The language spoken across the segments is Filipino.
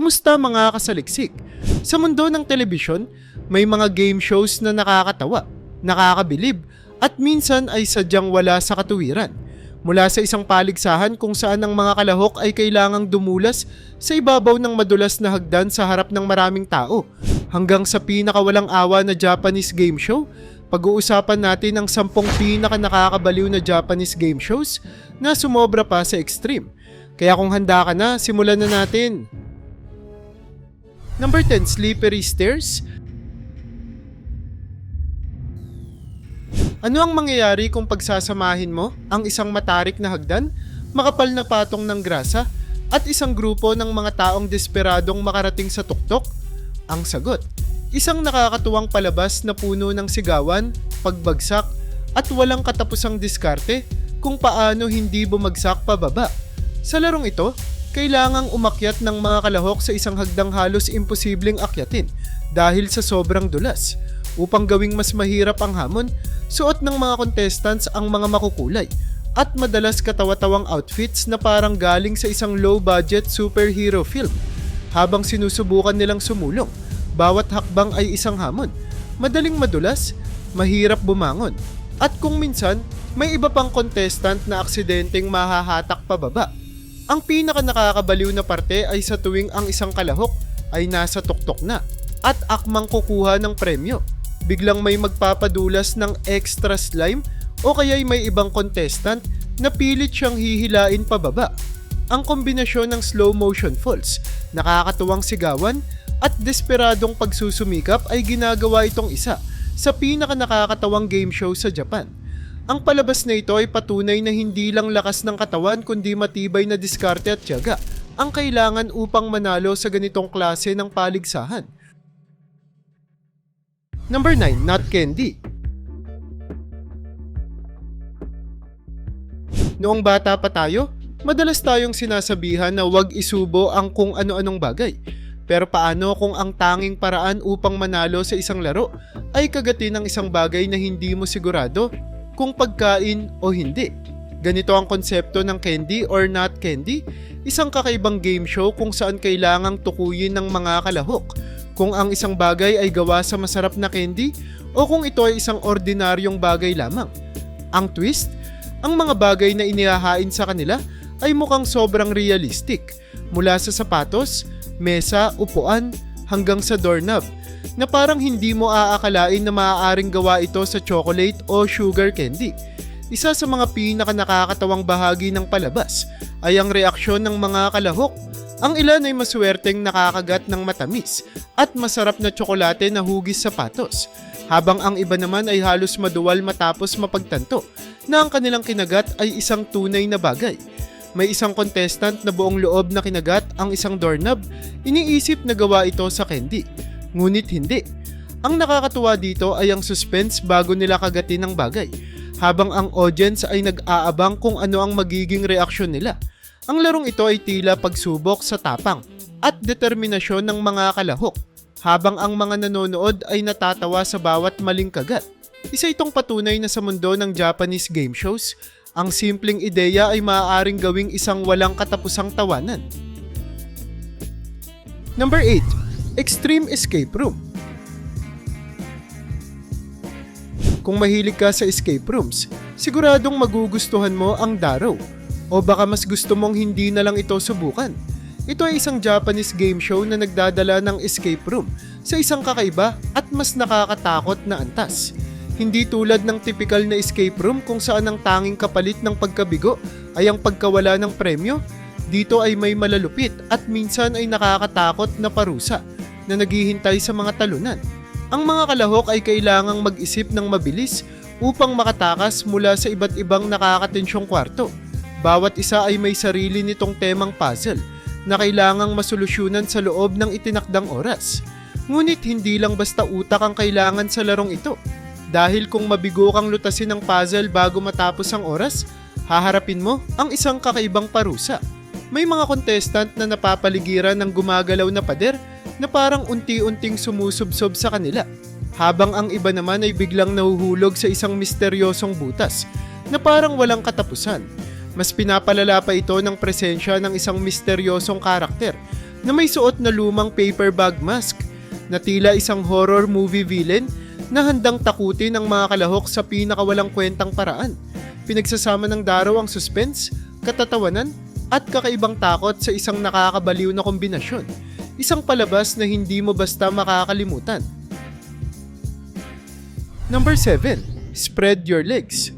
Kumusta mga kasaliksik? Sa mundo ng telebisyon, may mga game shows na nakakatawa, nakakabilib, at minsan ay sadyang wala sa katuwiran. Mula sa isang paligsahan kung saan ang mga kalahok ay kailangang dumulas sa ibabaw ng madulas na hagdan sa harap ng maraming tao, hanggang sa pinakawalang awa na Japanese game show, pag-uusapan natin ang sampung pinaka nakakabaliw na Japanese game shows na sumobra pa sa extreme. Kaya kung handa ka na, simulan na natin. Number 10, Slippery Stairs. Ano ang mangyayari kung pagsasamahin mo ang isang matarik na hagdan, makapal na patong ng grasa, at isang grupo ng mga taong desperadong makarating sa tuktok? Ang sagot, isang nakakatuwang palabas na puno ng sigawan, pagbagsak, at walang katapusang diskarte kung paano hindi bumagsak pababa. Sa larong ito, kailangang umakyat ng mga kalahok sa isang hagdang halos imposibleng akyatin dahil sa sobrang dulas. Upang gawing mas mahirap ang hamon, suot ng mga contestants ang mga makukulay at madalas katawa-tawang outfits na parang galing sa isang low-budget superhero film. Habang sinusubukan nilang sumulong, bawat hakbang ay isang hamon. Madaling madulas, mahirap bumangon. At kung minsan, may iba pang contestant na aksidenteng mahahatak pababa. Ang pinaka nakakabaliw na parte ay sa tuwing ang isang kalahok ay nasa tuktok na at akmang kukuha ng premyo. Biglang may magpapadulas ng extra slime o kaya'y may ibang contestant na pilit siyang hihilain pababa. Ang kombinasyon ng slow motion falls, nakakatuwang sigawan at desperadong pagsusumikap ay ginagawa itong isa sa pinaka nakakatawang game show sa Japan. Ang palabas na ito ay patunay na hindi lang lakas ng katawan kundi matibay na diskarte at tiyaga ang kailangan upang manalo sa ganitong klase ng paligsahan. Number 9, Not Candy. Noong bata pa tayo, madalas tayong sinasabihan na huwag isubo ang kung ano-anong bagay. Pero paano kung ang tanging paraan upang manalo sa isang laro ay kagatin ng isang bagay na hindi mo sigurado kung pagkain o hindi? Ganito ang konsepto ng candy or not candy, isang kakaibang game show kung saan kailangang tukuyin ng mga kalahok kung ang isang bagay ay gawa sa masarap na candy o kung ito ay isang ordinaryong bagay lamang. Ang twist, ang mga bagay na inihahain sa kanila ay mukhang sobrang realistic mula sa sapatos, mesa, upuan, hanggang sa doorknob na parang hindi mo aakalain na maaaring gawa ito sa chocolate o sugar candy. Isa sa mga pinaka nakakatawang bahagi ng palabas ay ang reaksyon ng mga kalahok. Ang ilan ay maswerteng nakakagat ng matamis at masarap na tsokolate na hugis sa patos, habang ang iba naman ay halos maduwal matapos mapagtanto na ang kanilang kinagat ay isang tunay na bagay. May isang contestant na buong loob na kinagat ang isang doorknob, iniisip na gawa ito sa candy. Ngunit hindi. Ang nakakatuwa dito ay ang suspense bago nila kagatin ng bagay, habang ang audience ay nag-aabang kung ano ang magiging reaksyon nila. Ang larong ito ay tila pagsubok sa tapang at determinasyon ng mga kalahok, habang ang mga nanonood ay natatawa sa bawat maling kagat. Isa itong patunay na sa mundo ng Japanese game shows, ang simpleng ideya ay maaaring gawing isang walang katapusang tawanan. Number 8. Extreme Escape Room Kung mahilig ka sa escape rooms, siguradong magugustuhan mo ang Darrow. O baka mas gusto mong hindi na lang ito subukan. Ito ay isang Japanese game show na nagdadala ng escape room sa isang kakaiba at mas nakakatakot na antas. Hindi tulad ng typical na escape room kung saan ang tanging kapalit ng pagkabigo ay ang pagkawala ng premyo. Dito ay may malalupit at minsan ay nakakatakot na parusa na naghihintay sa mga talunan. Ang mga kalahok ay kailangang mag-isip ng mabilis upang makatakas mula sa iba't ibang nakakatensyong kwarto. Bawat isa ay may sarili nitong temang puzzle na kailangang masolusyonan sa loob ng itinakdang oras. Ngunit hindi lang basta utak ang kailangan sa larong ito. Dahil kung mabigo kang lutasin ng puzzle bago matapos ang oras, haharapin mo ang isang kakaibang parusa. May mga contestant na napapaligiran ng gumagalaw na pader na parang unti-unting sumusubsob sa kanila. Habang ang iba naman ay biglang nahuhulog sa isang misteryosong butas na parang walang katapusan. Mas pinapalala pa ito ng presensya ng isang misteryosong karakter na may suot na lumang paper bag mask na tila isang horror movie villain na handang takutin ang mga kalahok sa pinakawalang kwentang paraan. Pinagsasama ng daraw ang suspense, katatawanan, at kakaibang takot sa isang nakakabaliw na kombinasyon. Isang palabas na hindi mo basta makakalimutan. Number 7. Spread your legs.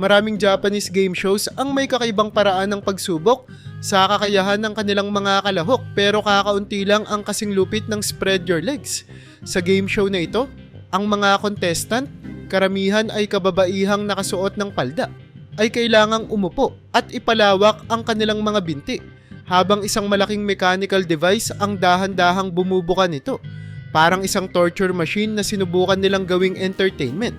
Maraming Japanese game shows ang may kakaibang paraan ng pagsubok sa kakayahan ng kanilang mga kalahok pero kakaunti lang ang kasing lupit ng spread your legs. Sa game show na ito, ang mga contestant, karamihan ay kababaihang nakasuot ng palda, ay kailangang umupo at ipalawak ang kanilang mga binti habang isang malaking mechanical device ang dahan-dahang bumubuka nito. Parang isang torture machine na sinubukan nilang gawing entertainment.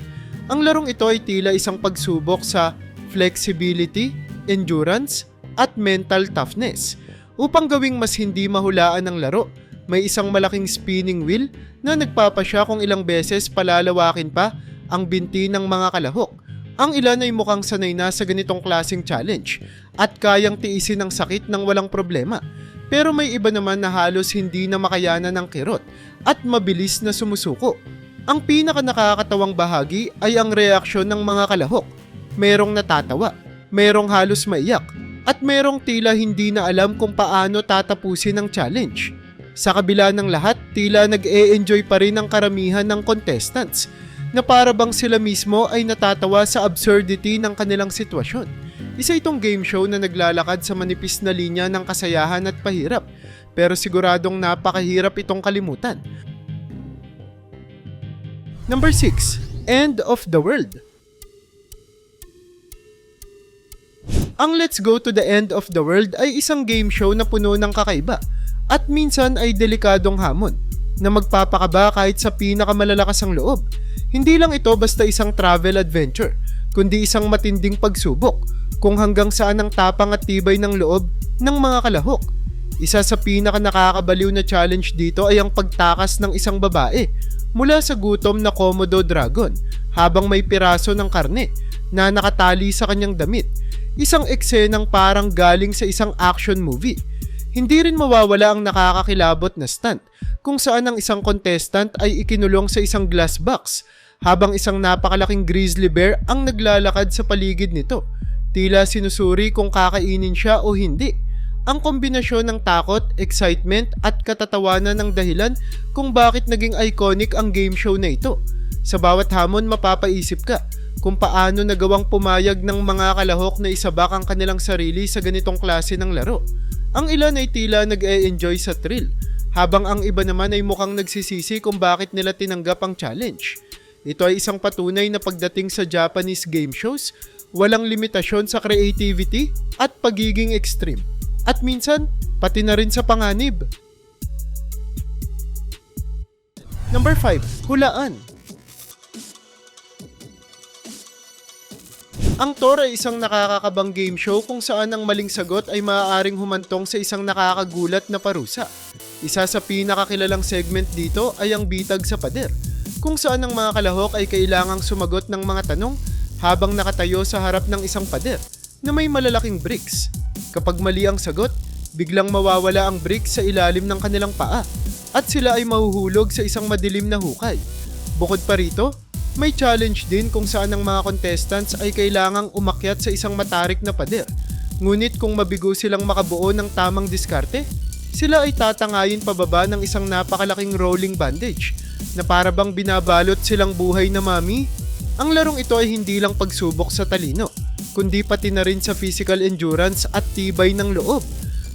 Ang larong ito ay tila isang pagsubok sa flexibility, endurance, at mental toughness. Upang gawing mas hindi mahulaan ang laro, may isang malaking spinning wheel na nagpapasya kung ilang beses palalawakin pa ang binti ng mga kalahok. Ang ilan ay mukhang sanay na sa ganitong klaseng challenge at kayang tiisin ang sakit ng walang problema. Pero may iba naman na halos hindi na makayanan ng kirot at mabilis na sumusuko. Ang pinaka nakakatawang bahagi ay ang reaksyon ng mga kalahok. Merong natatawa, merong halos maiyak, at merong tila hindi na alam kung paano tatapusin ang challenge. Sa kabila ng lahat, tila nag-e-enjoy pa rin ang karamihan ng contestants na para bang sila mismo ay natatawa sa absurdity ng kanilang sitwasyon. Isa itong game show na naglalakad sa manipis na linya ng kasayahan at pahirap, pero siguradong napakahirap itong kalimutan. Number 6. End of the World Ang Let's Go to the End of the World ay isang game show na puno ng kakaiba at minsan ay delikadong hamon na magpapakaba kahit sa pinakamalalakas ang loob. Hindi lang ito basta isang travel adventure, kundi isang matinding pagsubok kung hanggang saan ang tapang at tibay ng loob ng mga kalahok. Isa sa pinaka nakakabaliw na challenge dito ay ang pagtakas ng isang babae mula sa gutom na Komodo Dragon habang may piraso ng karne na nakatali sa kanyang damit. Isang eksenang parang galing sa isang action movie. Hindi rin mawawala ang nakakakilabot na stunt kung saan ang isang contestant ay ikinulong sa isang glass box habang isang napakalaking grizzly bear ang naglalakad sa paligid nito. Tila sinusuri kung kakainin siya o hindi. Ang kombinasyon ng takot, excitement at katatawanan ng dahilan kung bakit naging iconic ang game show na ito. Sa bawat hamon mapapaisip ka kung paano nagawang pumayag ng mga kalahok na isabak ang kanilang sarili sa ganitong klase ng laro. Ang ilan ay tila nag-e-enjoy sa thrill, habang ang iba naman ay mukhang nagsisisi kung bakit nila tinanggap ang challenge. Ito ay isang patunay na pagdating sa Japanese game shows, walang limitasyon sa creativity at pagiging extreme. At minsan, pati na rin sa panganib. Number 5. Hulaan Ang Tor ay isang nakakakabang game show kung saan ang maling sagot ay maaaring humantong sa isang nakakagulat na parusa. Isa sa pinakakilalang segment dito ay ang bitag sa pader, kung saan ang mga kalahok ay kailangang sumagot ng mga tanong habang nakatayo sa harap ng isang pader na may malalaking bricks. Kapag mali ang sagot, biglang mawawala ang bricks sa ilalim ng kanilang paa at sila ay mahuhulog sa isang madilim na hukay. Bukod pa rito, may challenge din kung saan ang mga contestants ay kailangang umakyat sa isang matarik na pader. Ngunit kung mabigo silang makabuo ng tamang diskarte, sila ay tatangayin pababa ng isang napakalaking rolling bandage na para bang binabalot silang buhay na mami. Ang larong ito ay hindi lang pagsubok sa talino, kundi pati na rin sa physical endurance at tibay ng loob.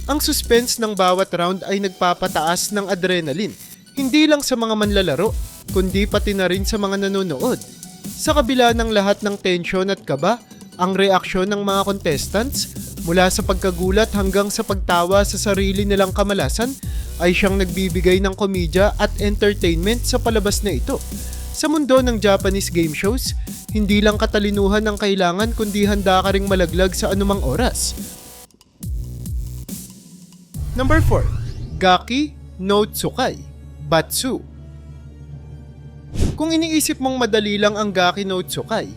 Ang suspense ng bawat round ay nagpapataas ng adrenaline, hindi lang sa mga manlalaro, kundi pati na rin sa mga nanonood. Sa kabila ng lahat ng tensyon at kaba, ang reaksyon ng mga contestants mula sa pagkagulat hanggang sa pagtawa sa sarili nilang kamalasan ay siyang nagbibigay ng komedya at entertainment sa palabas na ito. Sa mundo ng Japanese game shows, hindi lang katalinuhan ang kailangan kundi handa ka ring malaglag sa anumang oras. Number 4. Gaki no Tsukai Batsu Kung iniisip mong madali lang ang Gaki no Tsukai,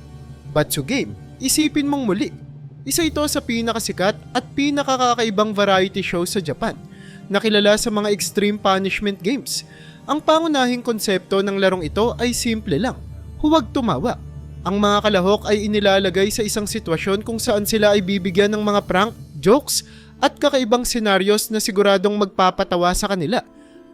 Batsu game, isipin mong muli. Isa ito sa pinakasikat at pinakakakaibang variety show sa Japan na kilala sa mga extreme punishment games. Ang pangunahing konsepto ng larong ito ay simple lang, huwag tumawa. Ang mga kalahok ay inilalagay sa isang sitwasyon kung saan sila ay bibigyan ng mga prank, jokes, at kakaibang senaryos na siguradong magpapatawa sa kanila.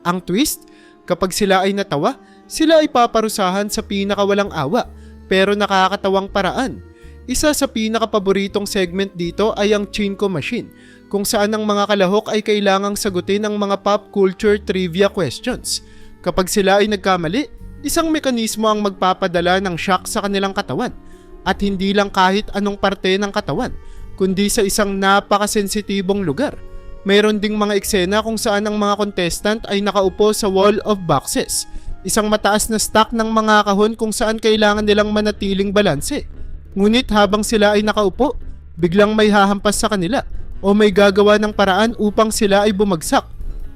Ang twist, kapag sila ay natawa, sila ay paparusahan sa pinakawalang awa pero nakakatawang paraan. Isa sa pinakapaboritong segment dito ay ang Chinko Machine, kung saan ang mga kalahok ay kailangang sagutin ang mga pop culture trivia questions. Kapag sila ay nagkamali, isang mekanismo ang magpapadala ng shock sa kanilang katawan. At hindi lang kahit anong parte ng katawan, kundi sa isang napakasensitibong lugar. Mayroon ding mga eksena kung saan ang mga contestant ay nakaupo sa wall of boxes, isang mataas na stack ng mga kahon kung saan kailangan nilang manatiling balanse. Ngunit habang sila ay nakaupo, biglang may hahampas sa kanila o may gagawa ng paraan upang sila ay bumagsak.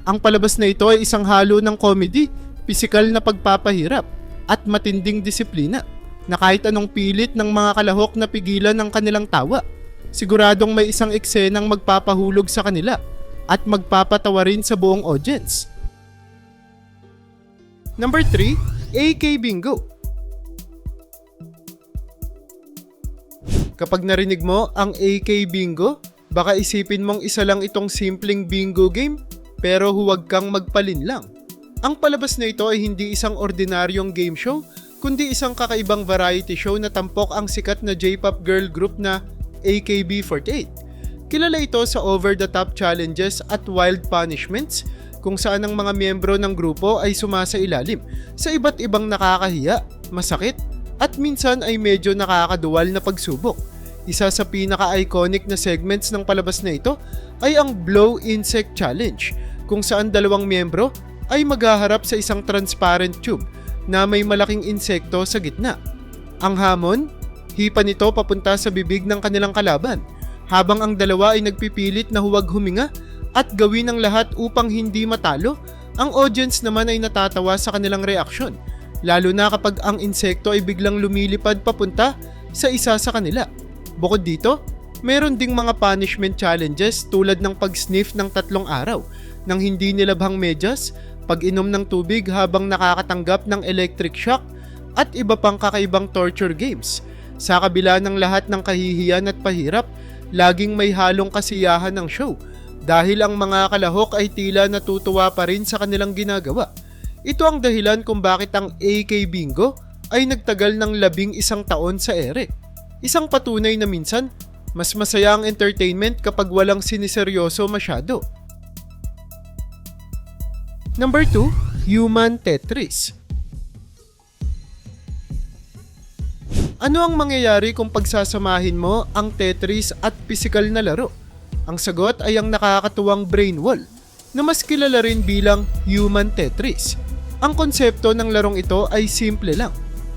Ang palabas na ito ay isang halo ng comedy, pisikal na pagpapahirap, at matinding disiplina na kahit anong pilit ng mga kalahok na pigilan ng kanilang tawa, siguradong may isang eksenang magpapahulog sa kanila at magpapatawa rin sa buong audience. Number 3, AK Bingo. Kapag narinig mo ang AK Bingo, baka isipin mong isa lang itong simpleng bingo game, pero huwag kang magpalinlang. Ang palabas na ito ay hindi isang ordinaryong game show, kundi isang kakaibang variety show na tampok ang sikat na J-pop girl group na AKB48. Kilala ito sa over-the-top challenges at wild punishments kung saan ang mga miyembro ng grupo ay sumasailalim sa iba't ibang nakakahiya, masakit, at minsan ay medyo nakakaduwal na pagsubok. Isa sa pinaka-iconic na segments ng palabas na ito ay ang Blow Insect Challenge kung saan dalawang miyembro ay maghaharap sa isang transparent tube na may malaking insekto sa gitna. Ang hamon, hipa nito papunta sa bibig ng kanilang kalaban habang ang dalawa ay nagpipilit na huwag huminga at gawin ang lahat upang hindi matalo, ang audience naman ay natatawa sa kanilang reaksyon, lalo na kapag ang insekto ay biglang lumilipad papunta sa isa sa kanila. Bukod dito, meron ding mga punishment challenges tulad ng pag-sniff ng tatlong araw nang hindi nilabhang medyas, pag-inom ng tubig habang nakakatanggap ng electric shock, at iba pang kakaibang torture games. Sa kabila ng lahat ng kahihiyan at pahirap, laging may halong kasiyahan ng show dahil ang mga kalahok ay tila natutuwa pa rin sa kanilang ginagawa. Ito ang dahilan kung bakit ang AK Bingo ay nagtagal ng labing isang taon sa ere. Isang patunay na minsan, mas masaya ang entertainment kapag walang siniseryoso masyado. Number 2, Human Tetris. Ano ang mangyayari kung pagsasamahin mo ang Tetris at pisikal na laro? Ang sagot ay ang nakakatuwang brain wall na mas kilala rin bilang Human Tetris. Ang konsepto ng larong ito ay simple lang.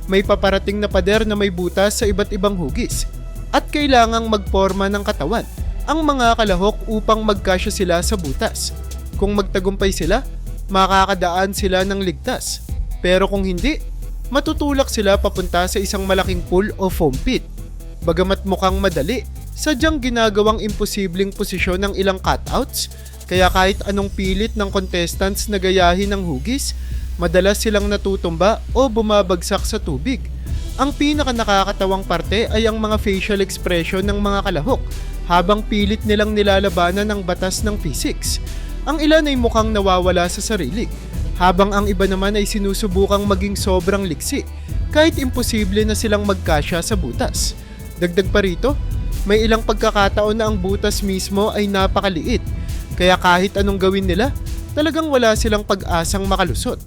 May paparating na pader na may butas sa iba't ibang hugis at kailangang magporma ng katawan ang mga kalahok upang magkasya sila sa butas. Kung magtagumpay sila, makakadaan sila ng ligtas. Pero kung hindi, matutulak sila papunta sa isang malaking pool o foam pit. Bagamat mukhang madali, sadyang ginagawang imposibleng posisyon ng ilang cutouts, kaya kahit anong pilit ng contestants na gayahin ng hugis, madalas silang natutumba o bumabagsak sa tubig. Ang pinaka nakakatawang parte ay ang mga facial expression ng mga kalahok habang pilit nilang nilalabanan ng batas ng physics. Ang ilan ay mukhang nawawala sa sarili, habang ang iba naman ay sinusubukang maging sobrang liksi kahit imposible na silang magkasya sa butas. Dagdag pa rito, may ilang pagkakataon na ang butas mismo ay napakaliit, kaya kahit anong gawin nila, talagang wala silang pag-asang makalusot.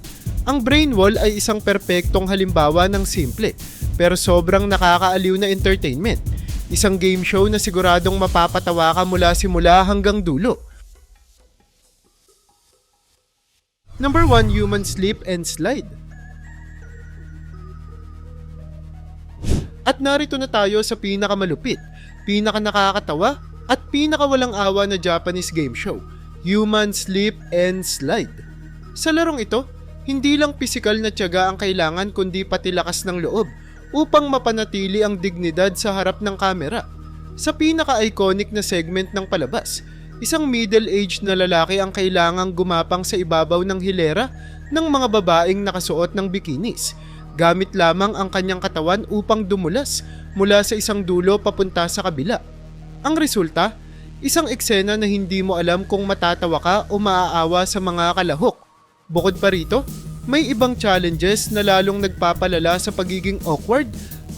Ang brain wall ay isang perpektong halimbawa ng simple, pero sobrang nakakaaliw na entertainment. Isang game show na siguradong mapapatawa ka mula simula hanggang dulo. Number 1, Human Sleep and Slide. At narito na tayo sa pinakamalupit, pinaka nakakatawa, at pinakawalang awa na Japanese game show, Human Sleep and Slide. Sa larong ito, hindi lang pisikal na tiyaga ang kailangan kundi pati lakas ng loob upang mapanatili ang dignidad sa harap ng kamera. Sa pinaka-iconic na segment ng palabas, isang middle-aged na lalaki ang kailangang gumapang sa ibabaw ng hilera ng mga babaeng nakasuot ng bikinis. Gamit lamang ang kanyang katawan upang dumulas mula sa isang dulo papunta sa kabila. Ang resulta, isang eksena na hindi mo alam kung matatawa ka o maaawa sa mga kalahok. Bukod pa rito, may ibang challenges na lalong nagpapalala sa pagiging awkward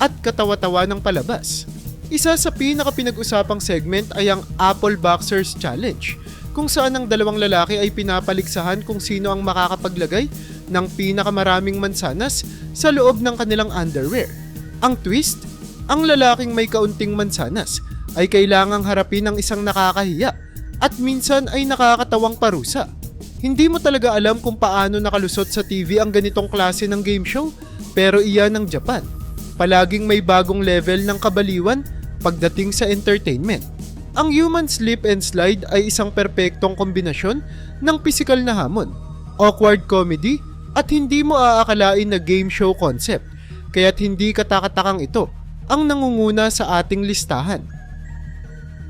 at katawa-tawa ng palabas. Isa sa pinaka-pinag-usapang segment ay ang Apple Boxers Challenge, kung saan ang dalawang lalaki ay pinapaligsahan kung sino ang makakapaglagay ng pinakamaraming mansanas sa loob ng kanilang underwear. Ang twist, ang lalaking may kaunting mansanas ay kailangang harapin ng isang nakakahiya at minsan ay nakakatawang parusa. Hindi mo talaga alam kung paano nakalusot sa TV ang ganitong klase ng game show, pero iyan ang Japan. Palaging may bagong level ng kabaliwan pagdating sa entertainment. Ang Human Slip and Slide ay isang perpektong kombinasyon ng pisikal na hamon, awkward comedy, at hindi mo aakalain na game show concept. Kaya't hindi katakatakang ito ang nangunguna sa ating listahan.